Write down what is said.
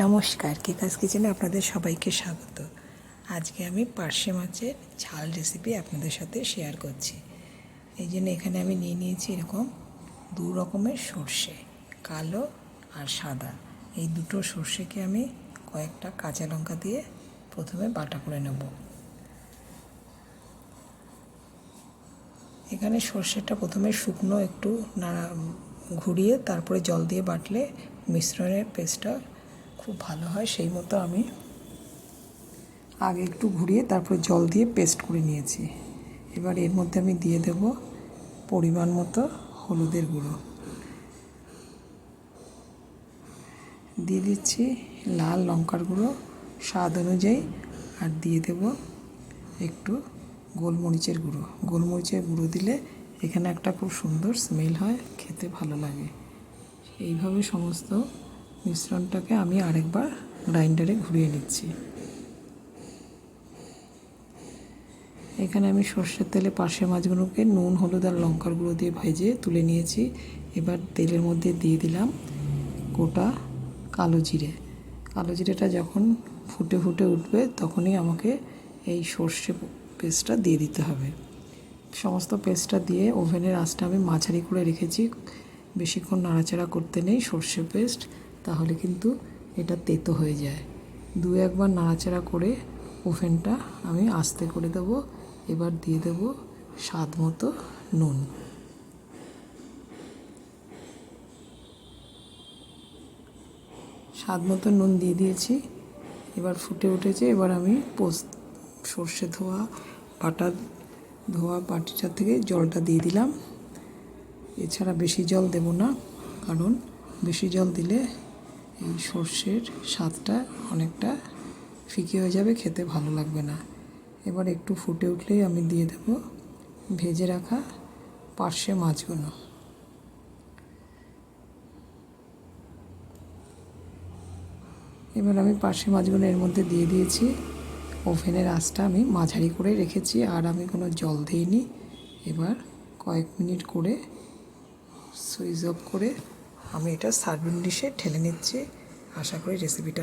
নমস্কার কে কেকাস কিচেনে আপনাদের সবাইকে স্বাগত। আজকে আমি পার্শে মাছের ঝাল রেসিপি আপনাদের সাথে শেয়ার করছি। এই জন্য এখানে আমি নিয়ে নিয়েছি এরকম দু রকমের সর্ষে, কালো আর সাদা। এই দুটো সর্ষেকে আমি কয়েকটা কাঁচা লঙ্কা দিয়ে প্রথমে বাটা করে নেব। এখানে সর্ষেটা প্রথমে শুকনো একটু নাড়া ঘুরিয়ে তারপরে জল দিয়ে বাটলে মিশ্রণের পেস্টটা খুব ভালো হয়, সেই মতো আমি আগে একটু ঘুরিয়ে তারপরে জল দিয়ে পেস্ট করে নিয়েছি। এবার এর মধ্যে আমি দিয়ে দেব পরিমাণ মতো হলুদের গুঁড়ো। দিয়ে দিচ্ছি লাল লঙ্কার গুঁড়ো স্বাদ অনুযায়ী, আর দিয়ে দেব একটু গোলমরিচের গুঁড়ো। গোলমরিচের গুঁড়ো দিলে এখানে একটা খুব সুন্দর স্মেল হয়, খেতে ভালো লাগে। এইভাবে সমস্ত মিশ্রণটাকে আমি আরেকবার গ্রাইন্ডারে ঘুরিয়ে নিচ্ছি। এখানে আমি সর্ষের তেলে পাশে মাছগুলোকে নুন, হলুদ আর লঙ্কার গুঁড়ো দিয়ে ভেজে তুলে নিয়েছি। এবার তেলের মধ্যে দিয়ে দিলাম গোটা কালো জিরে। কালো জিরেটা যখন ফুটে ফুটে উঠবে তখনই আমাকে এই সর্ষে পেস্টটা দিয়ে দিতে হবে। সমস্ত পেস্টটা দিয়ে ওভেনের আঁচটা আমি মাঝারি করে রেখেছি। বেশিক্ষণ নাড়াচাড়া করতে নেই সর্ষে পেস্ট। তাহলে কিন্তু এটা তেতো হয়ে যায়। দু একবার নাড়াচাড়া করে ওভেনটা আমি আস্তে করে দেব, এবার দিয়ে দেব স্বাদ মতো নুন। স্বাদ মতো নুন দিয়ে দিয়েছি। এবার ফুটে উঠেছে, এবার আমি পোস্ত, সর্ষে ধোয়া, বাটা ধোয়া বাটিটা থেকে জলটা দিয়ে দিলাম। এছাড়া বেশি জল দেব না, কারণ বেশি জল দিলে এই সর্ষের স্বাদটা অনেকটা ফিকে হয়ে যাবে, খেতে ভালো লাগবে না। এবার একটু ফুটে উঠলেই আমি দিয়ে দেব ভেজে রাখা পার্শে মাছগুলো। এবার আমি পার্শে মাছগুলো এর মধ্যে দিয়ে দিয়েছি। ওভেনের আঁচটা আমি মাঝারি করে রেখেছি, আর আমি কোনো জল দিইনি। এবার কয়েক মিনিট করে সুইচ অফ করে আমি এটা সার্ভিং ডিশে ঢেলে নিচ্ছি। আশা করি রেসিপিটা